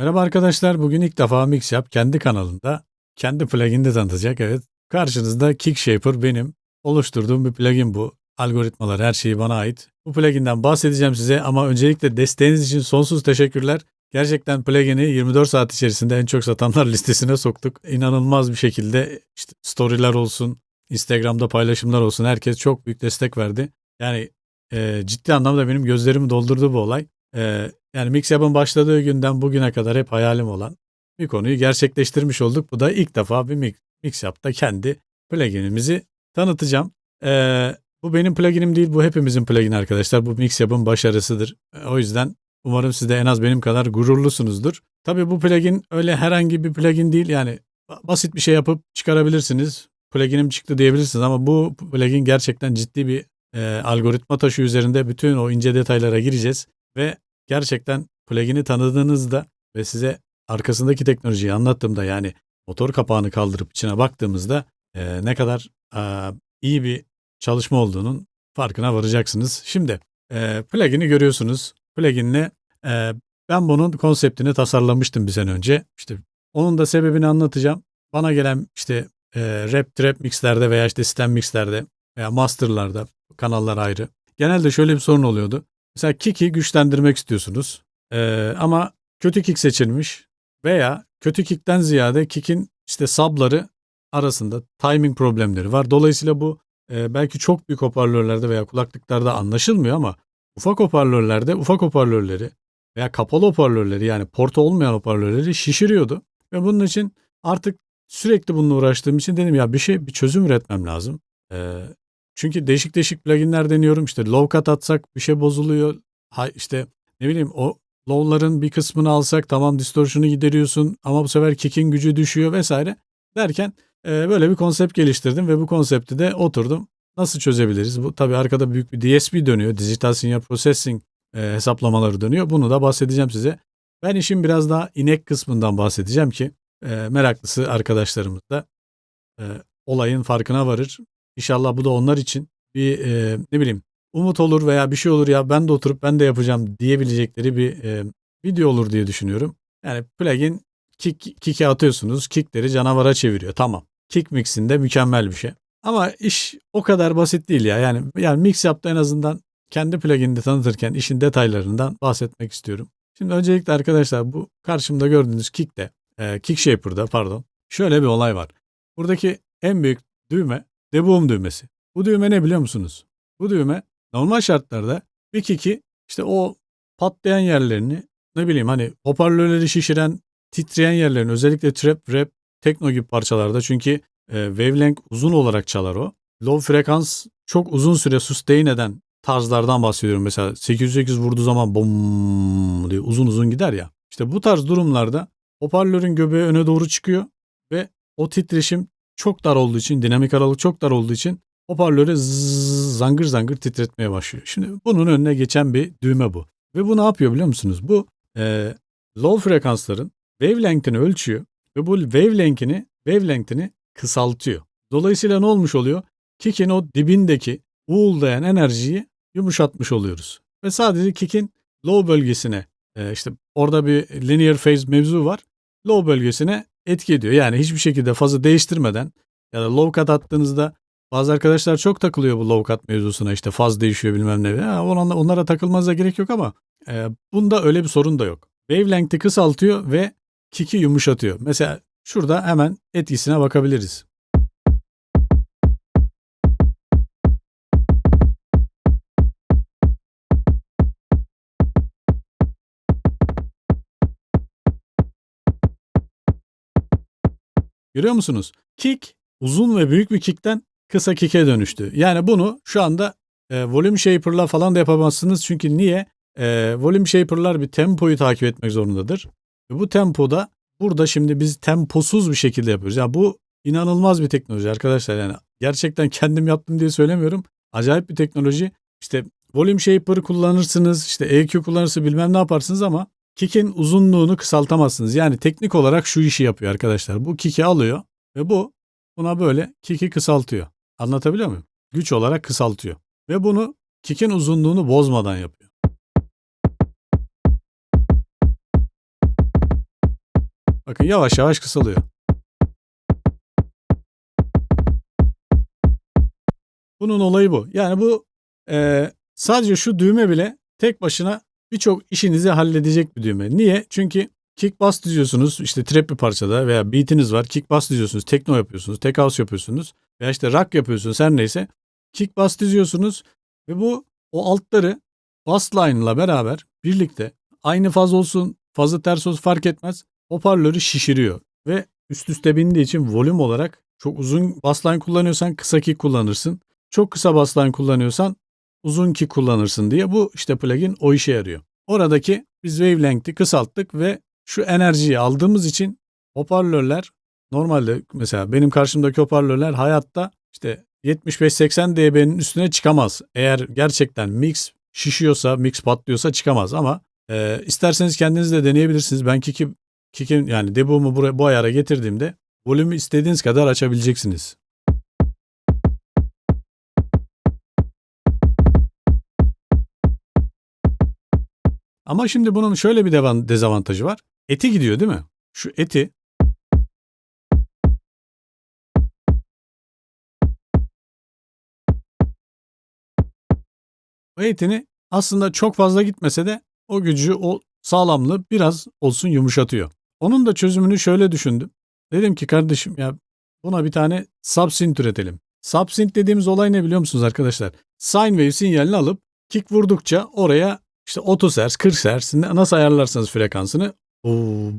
Merhaba arkadaşlar. Bugün ilk defa Mixup kendi kanalında kendi pluginini tanıtacak. Evet. Karşınızda Kickshaper benim oluşturduğum bir plugin bu. Algoritmalar her şeyi bana ait. Bu pluginden bahsedeceğim size ama öncelikle desteğiniz için sonsuz teşekkürler. Gerçekten plugin'i 24 saat içerisinde en çok satanlar listesine soktuk. İnanılmaz bir şekilde işte storyler olsun, Instagram'da paylaşımlar olsun herkes çok büyük destek verdi. Yani e, ciddi anlamda benim gözlerimi doldurdu bu olay. E, yani Mixup'ın başladığı günden bugüne kadar hep hayalim olan bir konuyu gerçekleştirmiş olduk. Bu da ilk defa bir Mix, Mixup'ta kendi pluginimizi tanıtacağım. Ee, bu benim pluginim değil, bu hepimizin plugini arkadaşlar. Bu Mixup'ın başarısıdır. Ee, O yüzden umarım siz de en az benim kadar gururlusunuzdur. Tabii bu plugin öyle herhangi bir plugin değil. Yani ba- basit bir şey yapıp çıkarabilirsiniz. Pluginim çıktı diyebilirsiniz ama bu plugin gerçekten ciddi bir e, algoritma taşı üzerinde bütün o ince detaylara gireceğiz ve gerçekten plugin'i tanıdığınızda ve size arkasındaki teknolojiyi anlattığımda yani motor kapağını kaldırıp içine baktığımızda e, ne kadar e, iyi bir çalışma olduğunun farkına varacaksınız. Şimdi e, plugin'i görüyorsunuz. Plugin'le e, ben bunun konseptini tasarlamıştım bir sene önce. İşte onun da sebebini anlatacağım. Bana gelen işte e, rap trap mixlerde veya işte stem mixlerde veya masterlarda kanallar ayrı. Genelde şöyle bir sorun oluyordu. Mesela kick'i güçlendirmek istiyorsunuz. Ee, ama kötü kick seçilmiş veya kötü kick'ten ziyade kick'in işte sabları arasında timing problemleri var. Dolayısıyla bu e, belki çok büyük hoparlörlerde veya kulaklıklarda anlaşılmıyor ama ufak hoparlörlerde ufak hoparlörleri veya kapalı hoparlörleri yani portu olmayan hoparlörleri şişiriyordu. Ve bunun için artık sürekli bununla uğraştığım için dedim ya bir şey bir çözüm üretmem lazım. Ee, çünkü değişik değişik pluginler deniyorum. İşte low cut atsak bir şey bozuluyor. Ha, işte ne bileyim o low'ların bir kısmını alsak tamam distortion'u gideriyorsun ama bu sefer kick'in gücü düşüyor vesaire. Derken e, böyle bir konsept geliştirdim ve bu konsepti de oturdum. Nasıl çözebiliriz? Bu tabii arkada büyük bir DSP dönüyor. Digital Signal Processing e, hesaplamaları dönüyor. Bunu da bahsedeceğim size. Ben işin biraz daha inek kısmından bahsedeceğim ki e, meraklısı arkadaşlarımız da e, olayın farkına varır. İnşallah bu da onlar için bir e, ne bileyim umut olur veya bir şey olur ya ben de oturup ben de yapacağım diyebilecekleri bir e, video olur diye düşünüyorum. Yani plugin kick, atıyorsunuz. Kickleri canavara çeviriyor. Tamam. Kick mixinde mükemmel bir şey. Ama iş o kadar basit değil ya. Yani yani mix yaptı en azından kendi pluginini tanıtırken işin detaylarından bahsetmek istiyorum. Şimdi öncelikle arkadaşlar bu karşımda gördüğünüz kick'te, e, Kickshaper'da pardon. Şöyle bir olay var. Buradaki en büyük düğme deboom düğmesi. Bu düğme ne biliyor musunuz? Bu düğme normal şartlarda bir kick'i işte o patlayan yerlerini ne bileyim hani hoparlörleri şişiren titreyen yerlerini özellikle trap, rap, tekno gibi parçalarda çünkü e, wavelength uzun olarak çalar o. Low frekans çok uzun süre sustain eden tarzlardan bahsediyorum. Mesela 808 vurduğu zaman bom diye uzun uzun gider ya. İşte bu tarz durumlarda hoparlörün göbeği öne doğru çıkıyor ve o titreşim çok dar olduğu için, dinamik aralık çok dar olduğu için hoparlörü zangır zangır titretmeye başlıyor. Şimdi bunun önüne geçen bir düğme bu. Ve bu ne yapıyor biliyor musunuz? Bu e, low frekansların wavelength'ini ölçüyor ve bu wavelength'ini wavelength'ini kısaltıyor. Dolayısıyla ne olmuş oluyor? Kick'in o dibindeki uğuldayan enerjiyi yumuşatmış oluyoruz. Ve sadece kick'in low bölgesine e, işte orada bir linear phase mevzu var. Low bölgesine etki ediyor. Yani hiçbir şekilde fazı değiştirmeden ya da low cut attığınızda bazı arkadaşlar çok takılıyor bu low cut mevzusuna işte faz değişiyor bilmem ne. Ya onlara, onlara takılmanıza gerek yok ama e, bunda öyle bir sorun da yok. Wavelength'i kısaltıyor ve kick'i yumuşatıyor. Mesela şurada hemen etkisine bakabiliriz. Görüyor musunuz? Kick uzun ve büyük bir kickten kısa kick'e dönüştü. Yani bunu şu anda e, volume shaper'la falan da yapamazsınız. Çünkü niye? E, volume shaper'lar bir tempoyu takip etmek zorundadır. Ve bu tempoda burada şimdi biz temposuz bir şekilde yapıyoruz. Yani bu inanılmaz bir teknoloji arkadaşlar. Yani gerçekten kendim yaptım diye söylemiyorum. Acayip bir teknoloji. İşte volume shaper kullanırsınız, işte EQ kullanırsınız bilmem ne yaparsınız ama kick'in uzunluğunu kısaltamazsınız. Yani teknik olarak şu işi yapıyor arkadaşlar. Bu kick'i alıyor ve bu buna böyle kick'i kısaltıyor. Anlatabiliyor muyum? Güç olarak kısaltıyor. Ve bunu kick'in uzunluğunu bozmadan yapıyor. Bakın yavaş yavaş kısalıyor. Bunun olayı bu. Yani bu e, sadece şu düğme bile tek başına birçok işinizi halledecek bir düğme. Niye? Çünkü kick bass diziyorsunuz işte trap bir parçada veya beatiniz var. Kick bass diziyorsunuz, tekno yapıyorsunuz, tek house yapıyorsunuz veya işte rock yapıyorsunuz her neyse. Kick bass diziyorsunuz ve bu o altları bass line'la beraber birlikte aynı faz olsun, fazı ters olsun fark etmez. Hoparlörü şişiriyor ve üst üste bindiği için volüm olarak çok uzun bass line kullanıyorsan kısa kick kullanırsın. Çok kısa bass line kullanıyorsan uzun kick kullanırsın diye bu işte plugin o işe yarıyor. Oradaki biz wavelength'i kısalttık ve şu enerjiyi aldığımız için hoparlörler normalde mesela benim karşımdaki hoparlörler hayatta işte 75-80 dB'nin üstüne çıkamaz. Eğer gerçekten mix şişiyorsa, mix patlıyorsa çıkamaz ama e, isterseniz kendiniz de deneyebilirsiniz. Ben Kiki, Kiki'nin yani debu'mu buraya, bu ayara getirdiğimde volümü istediğiniz kadar açabileceksiniz. Ama şimdi bunun şöyle bir dezavantajı var. Eti gidiyor değil mi? Şu eti o etini aslında çok fazla gitmese de o gücü, o sağlamlığı biraz olsun yumuşatıyor. Onun da çözümünü şöyle düşündüm. Dedim ki kardeşim ya buna bir tane subsynth üretelim. Subsynth dediğimiz olay ne biliyor musunuz arkadaşlar? Sine wave sinyalini alıp kick vurdukça oraya işte 30 Hz, 40 Hz nasıl ayarlarsanız frekansını bu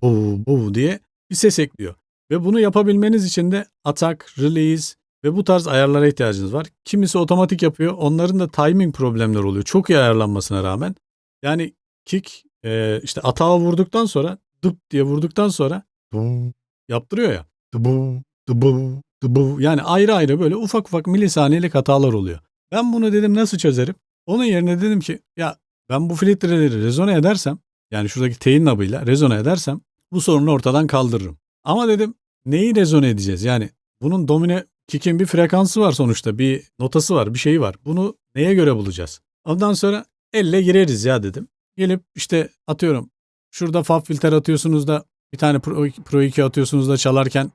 bu bu diye bir ses ekliyor. Ve bunu yapabilmeniz için de atak, release ve bu tarz ayarlara ihtiyacınız var. Kimisi otomatik yapıyor. Onların da timing problemleri oluyor. Çok iyi ayarlanmasına rağmen. Yani kick e, işte atağa vurduktan sonra dıp diye vurduktan sonra yaptırıyor ya. Dıbu, dıbu, dıbu. Yani ayrı ayrı böyle ufak ufak milisaniyelik hatalar oluyor. Ben bunu dedim nasıl çözerim? Onun yerine dedim ki ya ben bu filtreleri rezone edersem yani şuradaki teyin nabıyla rezone edersem bu sorunu ortadan kaldırırım. Ama dedim neyi rezone edeceğiz? Yani bunun domine kick'in bir frekansı var sonuçta. Bir notası var, bir şeyi var. Bunu neye göre bulacağız? Ondan sonra elle gireriz ya dedim. Gelip işte atıyorum şurada fab filter atıyorsunuz da bir tane Pro, Pro 2 atıyorsunuz da çalarken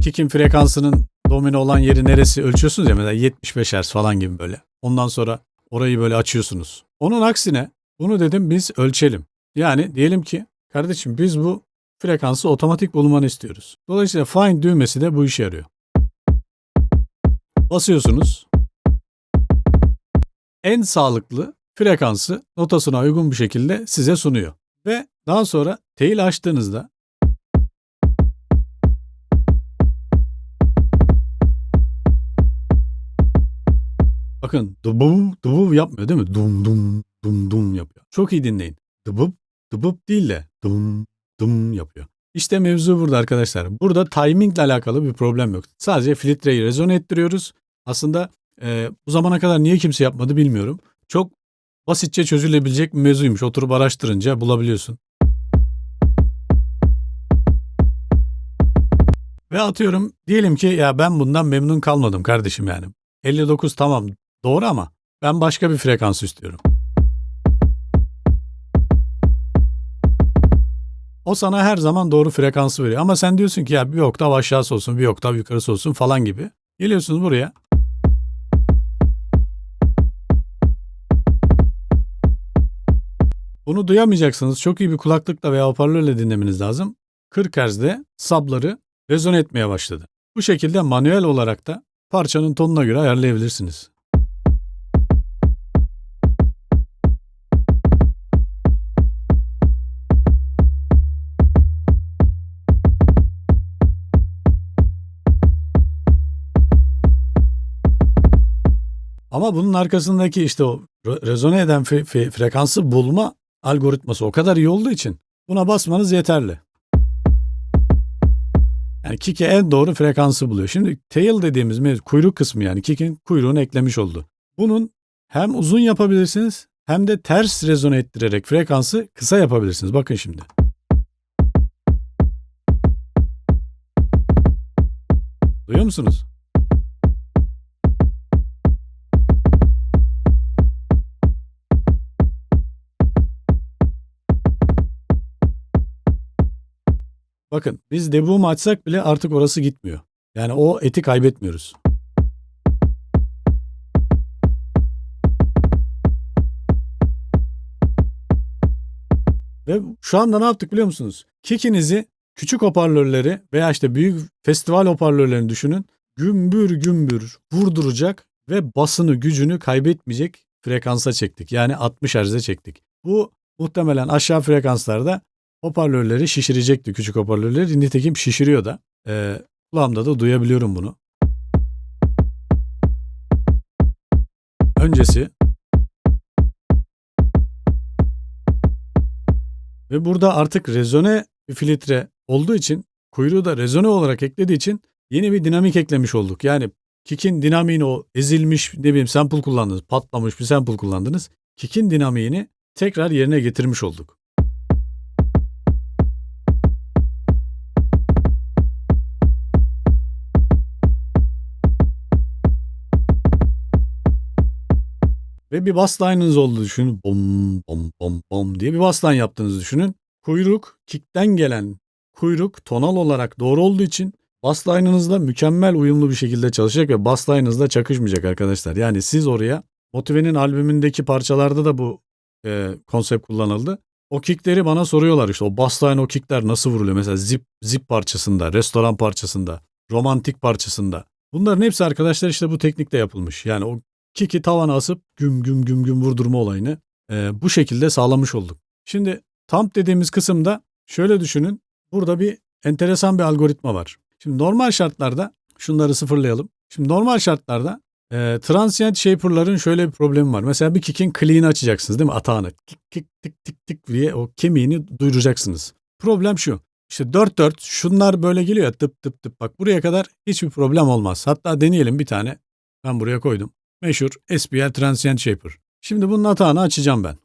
kick'in frekansının domine olan yeri neresi ölçüyorsunuz ya mesela 75 Hz falan gibi böyle. Ondan sonra orayı böyle açıyorsunuz. Onun aksine bunu dedim biz ölçelim. Yani diyelim ki kardeşim biz bu frekansı otomatik bulmanı istiyoruz. Dolayısıyla find düğmesi de bu işe yarıyor. Basıyorsunuz. En sağlıklı frekansı notasına uygun bir şekilde size sunuyor. Ve daha sonra tail açtığınızda Bakın dıbım dıbım yapmıyor değil mi? Dum dum dum dum yapıyor. Çok iyi dinleyin. Dıbıp dıbıp değil de dum dum yapıyor. İşte mevzu burada arkadaşlar. Burada timingle alakalı bir problem yok. Sadece filtreyi rezone ettiriyoruz. Aslında e, bu zamana kadar niye kimse yapmadı bilmiyorum. Çok basitçe çözülebilecek bir mevzuymuş. Oturup araştırınca bulabiliyorsun. Ve atıyorum diyelim ki ya ben bundan memnun kalmadım kardeşim yani. 59 tamam doğru ama ben başka bir frekans istiyorum. O sana her zaman doğru frekansı veriyor. Ama sen diyorsun ki ya bir oktav aşağısı olsun, bir oktav yukarısı olsun falan gibi. Geliyorsunuz buraya. Bunu duyamayacaksınız. Çok iyi bir kulaklıkla veya hoparlörle dinlemeniz lazım. 40 Hz'de sabları rezone etmeye başladı. Bu şekilde manuel olarak da parçanın tonuna göre ayarlayabilirsiniz. Ama bunun arkasındaki işte o rezone eden fe- fe- frekansı bulma algoritması o kadar iyi olduğu için buna basmanız yeterli. Yani kick'e en doğru frekansı buluyor. Şimdi tail dediğimiz mevzu, kuyruk kısmı yani kick'in kuyruğunu eklemiş oldu. Bunun hem uzun yapabilirsiniz hem de ters rezone ettirerek frekansı kısa yapabilirsiniz. Bakın şimdi. Duyuyor musunuz? Bakın biz debug'u açsak bile artık orası gitmiyor. Yani o eti kaybetmiyoruz. Ve şu anda ne yaptık biliyor musunuz? Kick'inizi küçük hoparlörleri veya işte büyük festival hoparlörlerini düşünün. Gümbür gümbür vurduracak ve basını gücünü kaybetmeyecek frekansa çektik. Yani 60 Hz'e çektik. Bu muhtemelen aşağı frekanslarda hoparlörleri şişirecekti küçük hoparlörleri. Nitekim şişiriyor da. Ee, kulağımda da duyabiliyorum bunu. Öncesi Ve burada artık rezone filtre olduğu için kuyruğu da rezone olarak eklediği için yeni bir dinamik eklemiş olduk. Yani kick'in dinamiğini o ezilmiş ne bileyim sample kullandınız, patlamış bir sample kullandınız. Kick'in dinamiğini tekrar yerine getirmiş olduk. Ve bir bassline'ınız olduğunu düşünün. Bom bom bom bom diye bir bassline yaptığınızı düşünün. Kuyruk, kickten gelen kuyruk tonal olarak doğru olduğu için bassline'ınızla mükemmel uyumlu bir şekilde çalışacak ve bassline'ınızla çakışmayacak arkadaşlar. Yani siz oraya Motive'nin albümündeki parçalarda da bu e, konsept kullanıldı. O kickleri bana soruyorlar işte o bassline o kickler nasıl vuruluyor? Mesela zip, zip parçasında, restoran parçasında, romantik parçasında. Bunların hepsi arkadaşlar işte bu teknikte yapılmış. Yani o kick'i tavana asıp güm güm güm güm vurdurma olayını e, bu şekilde sağlamış olduk. Şimdi thumb dediğimiz kısımda şöyle düşünün. Burada bir enteresan bir algoritma var. Şimdi normal şartlarda şunları sıfırlayalım. Şimdi normal şartlarda e, transient shaper'ların şöyle bir problemi var. Mesela bir kick'in clean'i açacaksınız değil mi? Atağını. Kik kik tik tik tik diye o kemiğini duyuracaksınız. Problem şu. İşte 4-4 şunlar böyle geliyor ya tıp tıp tıp. Bak buraya kadar hiçbir problem olmaz. Hatta deneyelim bir tane. Ben buraya koydum. Meşhur SPL Transient Shaper. Şimdi bunun atağını açacağım ben.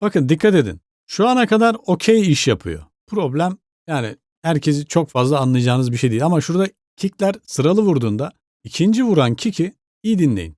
Bakın dikkat edin. Şu ana kadar okey iş yapıyor. Problem yani herkesi çok fazla anlayacağınız bir şey değil. Ama şurada kickler sıralı vurduğunda ikinci vuran kick'i iyi dinleyin.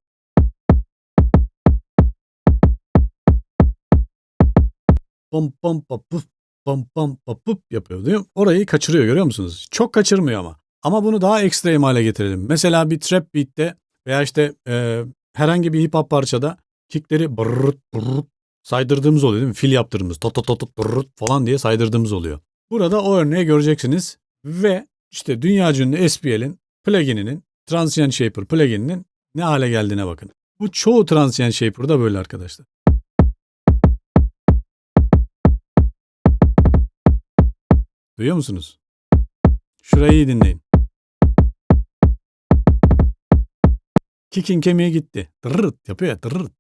Pom pom papup pom pom papup yapıyor değil mi? Orayı kaçırıyor görüyor musunuz? Çok kaçırmıyor ama. Ama bunu daha ekstrem hale getirelim. Mesela bir trap beat'te veya işte e, herhangi bir hip hop parçada kickleri brrrt brrrt saydırdığımız oluyor değil mi? Fil yaptırdığımız tot tot tot brrrt falan diye saydırdığımız oluyor. Burada o örneği göreceksiniz ve işte dünya ünlü SPL'in plugininin Transient Shaper plugininin ne hale geldiğine bakın. Bu çoğu Transient Shaper'da böyle arkadaşlar. Duyuyor musunuz? Şurayı iyi dinleyin. Kick'in kemiği gitti. Dırırt yapıyor ya dırırt.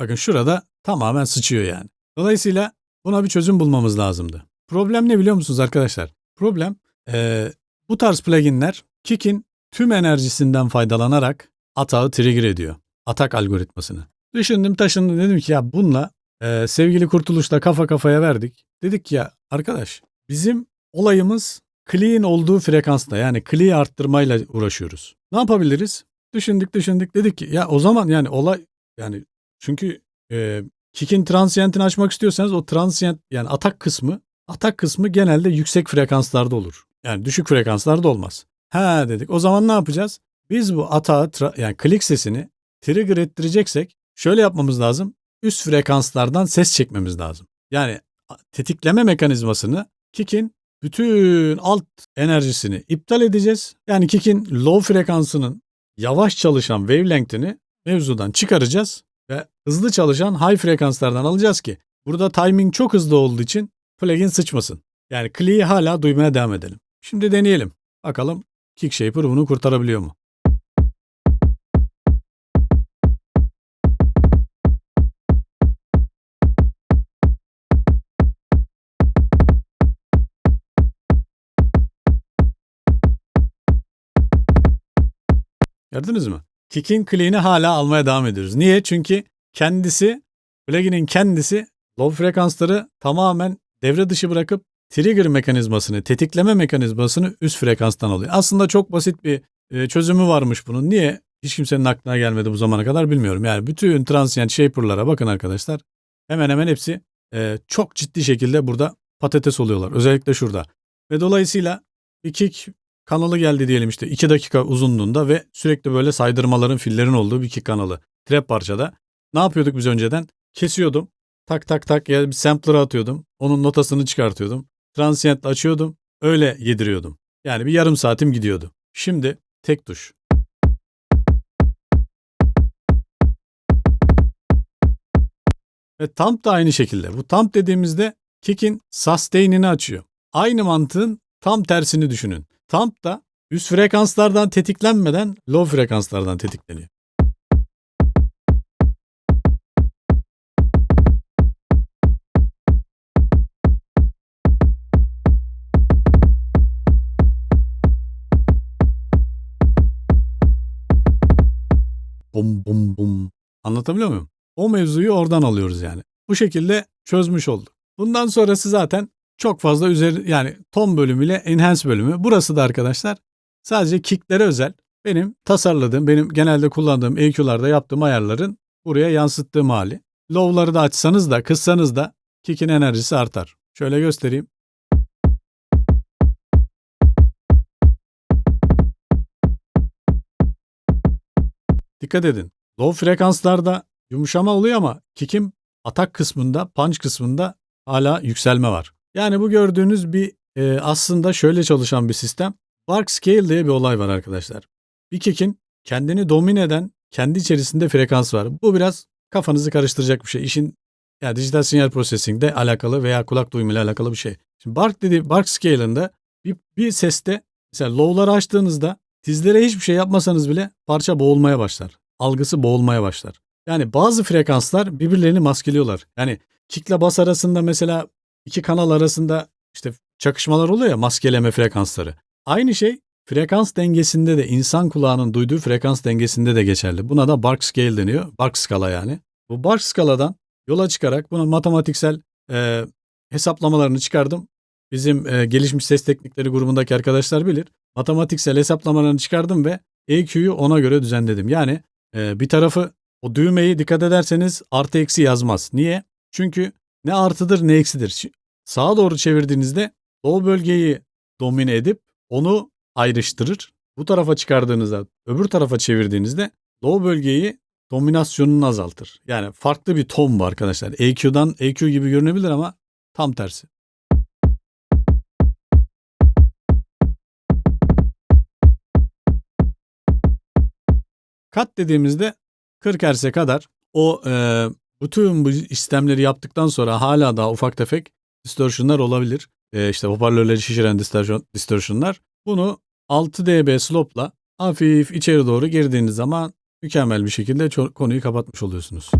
Bakın şurada tamamen sıçıyor yani. Dolayısıyla buna bir çözüm bulmamız lazımdı. Problem ne biliyor musunuz arkadaşlar? Problem ee, bu tarz pluginler Kick'in tüm enerjisinden faydalanarak atağı trigger ediyor. Atak algoritmasını. Düşündüm taşındım dedim ki ya bununla e, sevgili Kurtuluş'la kafa kafaya verdik. Dedik ki ya arkadaş bizim olayımız clean olduğu frekansta yani clean arttırmayla uğraşıyoruz. Ne yapabiliriz? Düşündük düşündük dedik ki ya o zaman yani olay yani çünkü e, kick'in transientini açmak istiyorsanız o transient yani atak kısmı atak kısmı genelde yüksek frekanslarda olur. Yani düşük frekanslarda olmaz. Ha dedik o zaman ne yapacağız? Biz bu atağı yani klik sesini trigger ettireceksek şöyle yapmamız lazım. Üst frekanslardan ses çekmemiz lazım. Yani tetikleme mekanizmasını kick'in bütün alt enerjisini iptal edeceğiz. Yani kick'in low frekansının yavaş çalışan wavelength'ini mevzudan çıkaracağız ve hızlı çalışan high frekanslardan alacağız ki burada timing çok hızlı olduğu için plugin sıçmasın. Yani Clee'yi hala duymaya devam edelim. Şimdi deneyelim. Bakalım Kickshaper bunu kurtarabiliyor mu? Gördünüz mü? Kick'in clean'i hala almaya devam ediyoruz. Niye? Çünkü kendisi, plugin'in kendisi low frekansları tamamen devre dışı bırakıp trigger mekanizmasını, tetikleme mekanizmasını üst frekanstan alıyor. Aslında çok basit bir e, çözümü varmış bunun. Niye? Hiç kimsenin aklına gelmedi bu zamana kadar bilmiyorum. Yani bütün transient shaper'lara bakın arkadaşlar. Hemen hemen hepsi e, çok ciddi şekilde burada patates oluyorlar. Özellikle şurada. Ve dolayısıyla bir kick kanalı geldi diyelim işte 2 dakika uzunluğunda ve sürekli böyle saydırmaların fillerin olduğu bir kick kanalı. Trap parçada. Ne yapıyorduk biz önceden? Kesiyordum. Tak tak tak ya bir sampler'a atıyordum. Onun notasını çıkartıyordum. Transient'le açıyordum. Öyle yediriyordum. Yani bir yarım saatim gidiyordu. Şimdi tek tuş. Ve tamp da aynı şekilde. Bu tamp dediğimizde kick'in sustain'ini açıyor. Aynı mantığın tam tersini düşünün. Tamp da üst frekanslardan tetiklenmeden low frekanslardan tetikleniyor. Bum bum bum. Anlatabiliyor muyum? O mevzuyu oradan alıyoruz yani. Bu şekilde çözmüş olduk. Bundan sonrası zaten çok fazla üzeri yani tom bölümüyle enhance bölümü. Burası da arkadaşlar sadece kicklere özel. Benim tasarladığım, benim genelde kullandığım EQ'larda yaptığım ayarların buraya yansıttığım hali. Low'ları da açsanız da kıssanız da kick'in enerjisi artar. Şöyle göstereyim. Dikkat edin. Low frekanslarda yumuşama oluyor ama kick'in atak kısmında, punch kısmında hala yükselme var. Yani bu gördüğünüz bir e, aslında şöyle çalışan bir sistem. Bark Scale diye bir olay var arkadaşlar. Bir kick'in kendini domine eden kendi içerisinde frekans var. Bu biraz kafanızı karıştıracak bir şey. İşin yani dijital sinyal processing'de alakalı veya kulak duyumuyla alakalı bir şey. Şimdi Bark dedi Bark Scale'ında bir, bir seste mesela low'ları açtığınızda dizlere hiçbir şey yapmasanız bile parça boğulmaya başlar. Algısı boğulmaya başlar. Yani bazı frekanslar birbirlerini maskeliyorlar. Yani kickle bas arasında mesela iki kanal arasında işte çakışmalar oluyor ya maskeleme frekansları. Aynı şey frekans dengesinde de insan kulağının duyduğu frekans dengesinde de geçerli. Buna da Bark Scale deniyor. Bark skala yani. Bu Bark skaladan yola çıkarak bunun matematiksel e, hesaplamalarını çıkardım. Bizim e, gelişmiş ses teknikleri grubundaki arkadaşlar bilir. Matematiksel hesaplamalarını çıkardım ve EQ'yu ona göre düzenledim. Yani e, bir tarafı o düğmeyi dikkat ederseniz artı eksi yazmaz. Niye? Çünkü ne artıdır ne eksidir. Sağa doğru çevirdiğinizde o bölgeyi domine edip onu ayrıştırır. Bu tarafa çıkardığınızda öbür tarafa çevirdiğinizde o bölgeyi dominasyonunu azaltır. Yani farklı bir ton bu arkadaşlar. EQ'dan EQ gibi görünebilir ama tam tersi. Kat dediğimizde 40 Hz'e kadar o e, bütün bu işlemleri yaptıktan sonra hala daha ufak tefek distortionlar olabilir. E, işte hoparlörleri şişiren distortion, distortionlar. Bunu 6 dB slope'la hafif içeri doğru girdiğiniz zaman mükemmel bir şekilde konuyu kapatmış oluyorsunuz.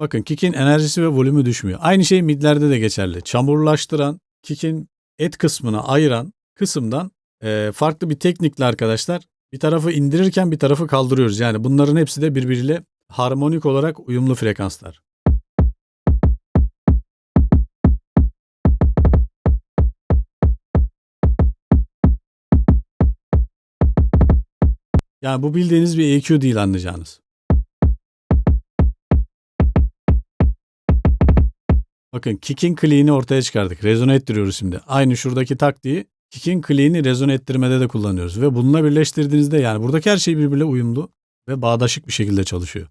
Bakın kick'in enerjisi ve volümü düşmüyor. Aynı şey midlerde de geçerli. Çamurlaştıran, kick'in et kısmını ayıran kısımdan e, farklı bir teknikle arkadaşlar bir tarafı indirirken bir tarafı kaldırıyoruz. Yani bunların hepsi de birbiriyle harmonik olarak uyumlu frekanslar. Yani bu bildiğiniz bir EQ değil anlayacağınız. Bakın kick'in clean'i ortaya çıkardık. Rezone ettiriyoruz şimdi. Aynı şuradaki taktiği kick'in clean'i rezone ettirmede de kullanıyoruz. Ve bununla birleştirdiğinizde yani buradaki her şey birbiriyle uyumlu ve bağdaşık bir şekilde çalışıyor.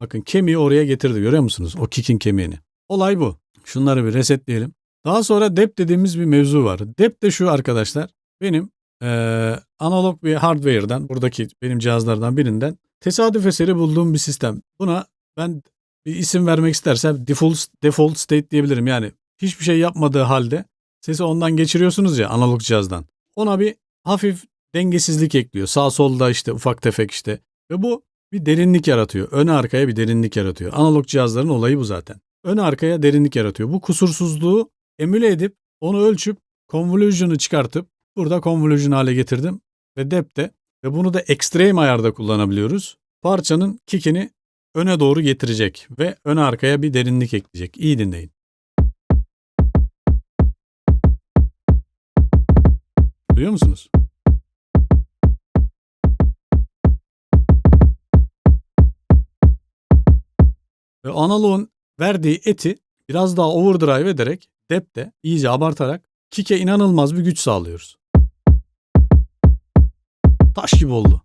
Bakın kemiği oraya getirdi görüyor musunuz? O kick'in kemiğini. Olay bu. Şunları bir resetleyelim. Daha sonra dep dediğimiz bir mevzu var. Dep de şu arkadaşlar. Benim ee, analog bir hardware'dan, buradaki benim cihazlardan birinden tesadüf eseri bulduğum bir sistem. Buna ben bir isim vermek istersem default, default state diyebilirim. Yani hiçbir şey yapmadığı halde sesi ondan geçiriyorsunuz ya analog cihazdan. Ona bir hafif dengesizlik ekliyor. Sağ solda işte ufak tefek işte. Ve bu bir derinlik yaratıyor. Ön arkaya bir derinlik yaratıyor. Analog cihazların olayı bu zaten. Ön arkaya derinlik yaratıyor. Bu kusursuzluğu emüle edip onu ölçüp convolution'ı çıkartıp burada convolution hale getirdim ve depth'te ve bunu da extreme ayarda kullanabiliyoruz. Parçanın kickini öne doğru getirecek ve ön arkaya bir derinlik ekleyecek. İyi dinleyin. Duyuyor musunuz? Ve analogun verdiği eti biraz daha overdrive ederek depte iyice abartarak kick'e inanılmaz bir güç sağlıyoruz. Taş gibi oldu.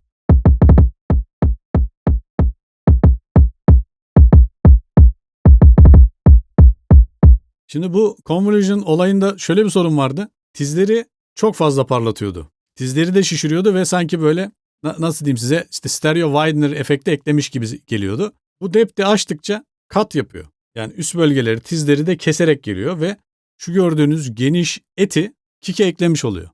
Şimdi bu convolution olayında şöyle bir sorun vardı. Tizleri çok fazla parlatıyordu. Tizleri de şişiriyordu ve sanki böyle na- nasıl diyeyim size işte stereo widener efekti eklemiş gibi geliyordu. Bu depth'i açtıkça kat yapıyor. Yani üst bölgeleri, tizleri de keserek geliyor ve şu gördüğünüz geniş eti kike eklemiş oluyor.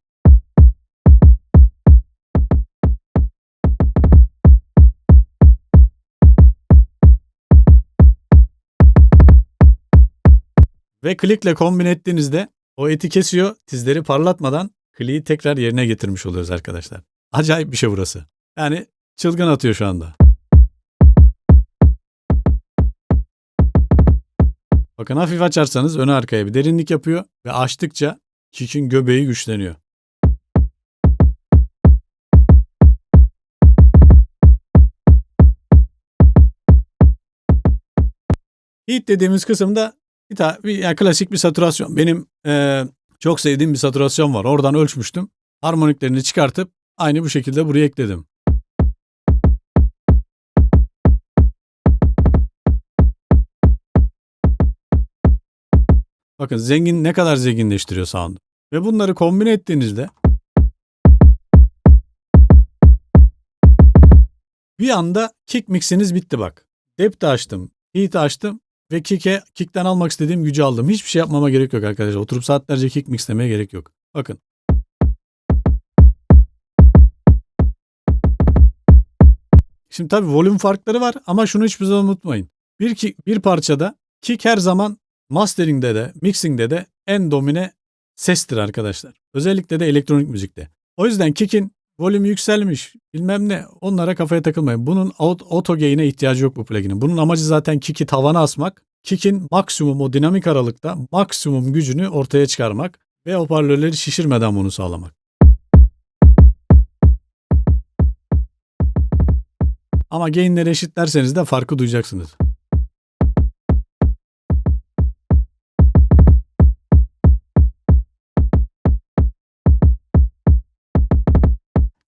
Ve klikle kombin ettiğinizde o eti kesiyor, tizleri parlatmadan kliği tekrar yerine getirmiş oluyoruz arkadaşlar. Acayip bir şey burası. Yani çılgın atıyor şu anda. Bakın hafif açarsanız öne arkaya bir derinlik yapıyor ve açtıkça kick'in göbeği güçleniyor. Hit dediğimiz kısımda bir, ta, bir yani klasik bir saturasyon. Benim eee, çok sevdiğim bir saturasyon var. Oradan ölçmüştüm. Harmoniklerini çıkartıp aynı bu şekilde buraya ekledim. Bakın zengin ne kadar zenginleştiriyor sound'u. Ve bunları kombine ettiğinizde bir anda kick mix'iniz bitti bak. Depth açtım, heat açtım ve kick'e kick'ten almak istediğim gücü aldım. Hiçbir şey yapmama gerek yok arkadaşlar. Oturup saatlerce kick mixlemeye gerek yok. Bakın. Şimdi tabii volüm farkları var ama şunu hiçbir zaman unutmayın. Bir, ki, bir parçada kick her zaman mastering'de de mixing'de de en domine sestir arkadaşlar. Özellikle de elektronik müzikte. O yüzden kick'in volümü yükselmiş bilmem ne onlara kafaya takılmayın. Bunun aut- auto gain'e ihtiyacı yok bu plugin'in. Bunun amacı zaten kick'i tavana asmak. Kick'in maksimum o dinamik aralıkta maksimum gücünü ortaya çıkarmak ve hoparlörleri şişirmeden bunu sağlamak. Ama gain'leri eşitlerseniz de farkı duyacaksınız.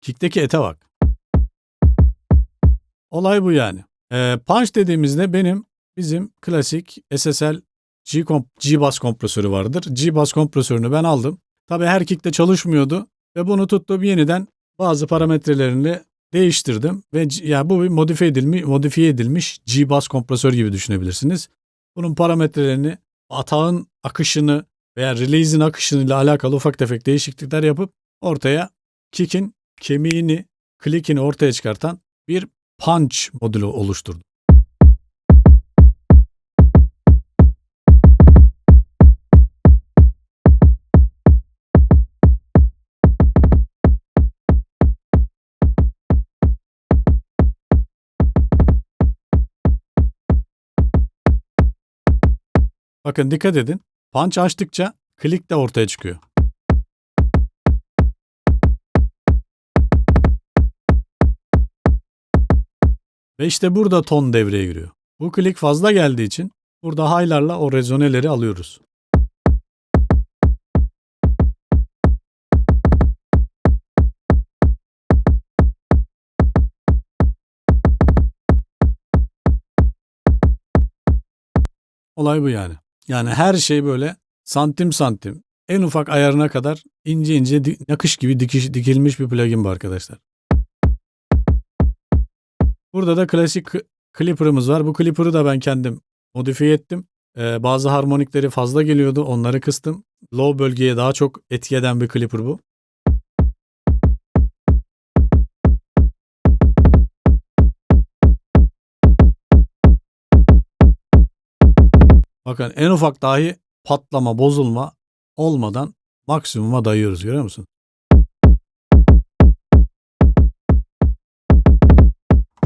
Kick'teki ete bak. Olay bu yani. Ee, punch dediğimizde benim bizim klasik SSL G, komp- G bas kompresörü vardır. G bas kompresörünü ben aldım. Tabii her kick'te çalışmıyordu ve bunu tuttum yeniden bazı parametrelerini değiştirdim ve ya bu bir modifiye edilmiş, modifiye edilmiş G bas kompresör gibi düşünebilirsiniz. Bunun parametrelerini, atağın akışını veya release'in akışıyla alakalı ufak tefek değişiklikler yapıp ortaya kick'in kemiğini, klikini ortaya çıkartan bir punch modülü oluşturdum. Bakın dikkat edin. Punch açtıkça klik de ortaya çıkıyor. Ve işte burada ton devreye giriyor. Bu klik fazla geldiği için burada high'larla o rezoneleri alıyoruz. Olay bu yani. Yani her şey böyle santim santim en ufak ayarına kadar ince ince nakış gibi dikiş, dikilmiş bir plugin bu arkadaşlar. Burada da klasik Clipper'ımız var. Bu Clipper'ı da ben kendim modifiye ettim. Ee, bazı harmonikleri fazla geliyordu. Onları kıstım. Low bölgeye daha çok etki eden bir Clipper bu. Bakın en ufak dahi patlama, bozulma olmadan maksimuma dayıyoruz görüyor musun?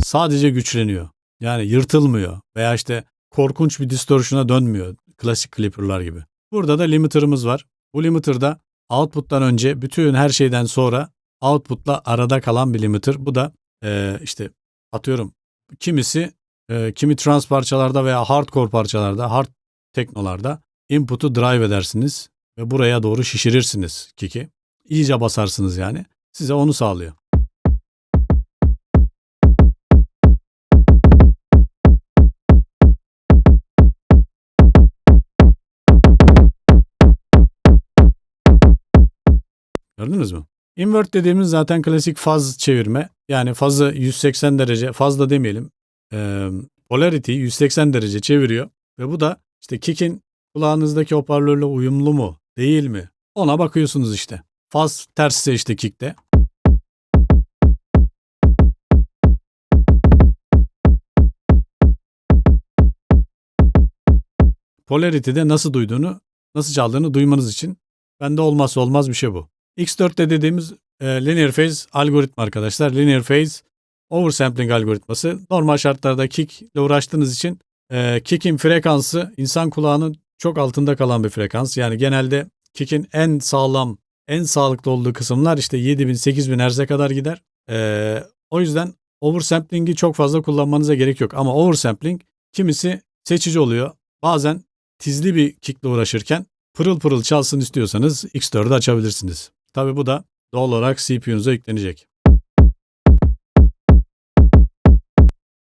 Sadece güçleniyor. Yani yırtılmıyor veya işte korkunç bir distortion'a dönmüyor klasik clipper'lar gibi. Burada da limiter'ımız var. Bu limiter'da output'tan önce bütün her şeyden sonra output'la arada kalan bir limiter. Bu da e, işte atıyorum kimisi e, kimi trans parçalarda veya hardcore parçalarda, hard teknolarda input'u drive edersiniz ve buraya doğru şişirirsiniz kick'i. İyice basarsınız yani. Size onu sağlıyor. Gördünüz mü? Invert dediğimiz zaten klasik faz çevirme. Yani fazı 180 derece, fazla demeyelim. E, polarity 180 derece çeviriyor. Ve bu da işte kick'in kulağınızdaki hoparlörle uyumlu mu, değil mi? Ona bakıyorsunuz işte. Faz tersse işte kick'te. Polarity'de nasıl duyduğunu, nasıl çaldığını duymanız için bende olmazsa olmaz bir şey bu. X4'te dediğimiz e, linear phase algoritma arkadaşlar. Linear phase oversampling algoritması. Normal şartlarda kick ile uğraştığınız için e, kick'in frekansı insan kulağının çok altında kalan bir frekans. Yani genelde kick'in en sağlam, en sağlıklı olduğu kısımlar işte 7000-8000 Hz'e kadar gider. E, o yüzden oversampling'i çok fazla kullanmanıza gerek yok. Ama oversampling kimisi seçici oluyor. Bazen tizli bir kickle uğraşırken pırıl pırıl çalsın istiyorsanız X4'ü açabilirsiniz. Tabi bu da doğal olarak CPU'nuza yüklenecek.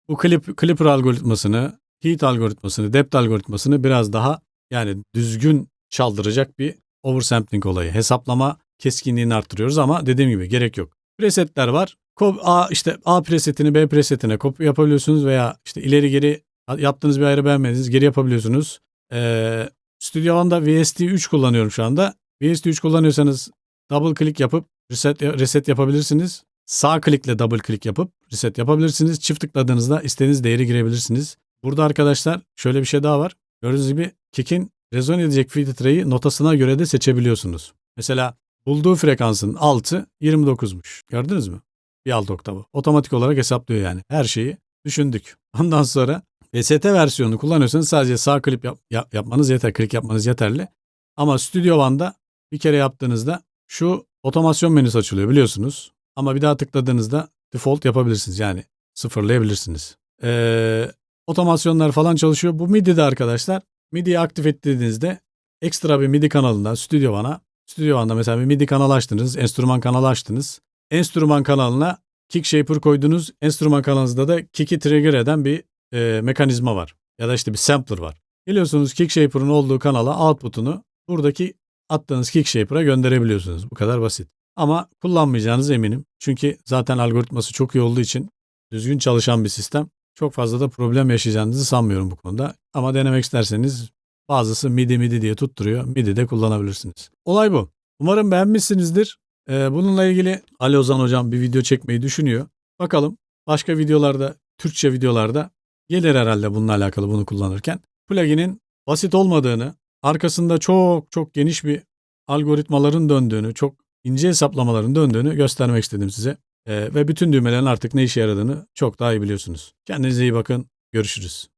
Bu clip, Clipper algoritmasını, Heat algoritmasını, Depth algoritmasını biraz daha yani düzgün çaldıracak bir oversampling olayı. Hesaplama keskinliğini arttırıyoruz ama dediğim gibi gerek yok. Presetler var. A işte A presetini B presetine kopya yapabiliyorsunuz veya işte ileri geri yaptığınız bir ayrı beğenmediniz geri yapabiliyorsunuz. Ee, Studio One'da VST 3 kullanıyorum şu anda. VST 3 kullanıyorsanız double click yapıp reset, reset yapabilirsiniz. Sağ klikle double click yapıp reset yapabilirsiniz. Çift tıkladığınızda istediğiniz değeri girebilirsiniz. Burada arkadaşlar şöyle bir şey daha var. Gördüğünüz gibi kick'in rezon edecek filtreyi notasına göre de seçebiliyorsunuz. Mesela bulduğu frekansın altı 29'muş. Gördünüz mü? Bir alt oktavı. Otomatik olarak hesaplıyor yani. Her şeyi düşündük. Ondan sonra VST versiyonu kullanıyorsanız sadece sağ klip yap, yap, yapmanız yeter. Klik yapmanız yeterli. Ama Studio One'da bir kere yaptığınızda şu otomasyon menüsü açılıyor biliyorsunuz. Ama bir daha tıkladığınızda default yapabilirsiniz. Yani sıfırlayabilirsiniz. Ee, otomasyonlar falan çalışıyor. Bu MIDI'de arkadaşlar MIDI'yi aktif ettiğinizde ekstra bir MIDI kanalından Studio One'a Studio One'da mesela bir MIDI kanalı açtınız, enstrüman kanalı açtınız. Enstrüman kanalına kick shaper koydunuz. Enstrüman kanalınızda da kick'i trigger eden bir e, mekanizma var. Ya da işte bir sampler var. Geliyorsunuz kick shaper'ın olduğu kanala output'unu buradaki attığınız Kickshaper'a gönderebiliyorsunuz. Bu kadar basit. Ama kullanmayacağınız eminim. Çünkü zaten algoritması çok iyi olduğu için düzgün çalışan bir sistem. Çok fazla da problem yaşayacağınızı sanmıyorum bu konuda. Ama denemek isterseniz bazısı MIDI MIDI diye tutturuyor. MIDI de kullanabilirsiniz. Olay bu. Umarım beğenmişsinizdir. Ee, bununla ilgili Ali Ozan hocam bir video çekmeyi düşünüyor. Bakalım başka videolarda, Türkçe videolarda gelir herhalde bununla alakalı bunu kullanırken. Plugin'in basit olmadığını, arkasında çok çok geniş bir algoritmaların döndüğünü, çok ince hesaplamaların döndüğünü göstermek istedim size. Ee, ve bütün düğmelerin artık ne işe yaradığını çok daha iyi biliyorsunuz. Kendinize iyi bakın. Görüşürüz.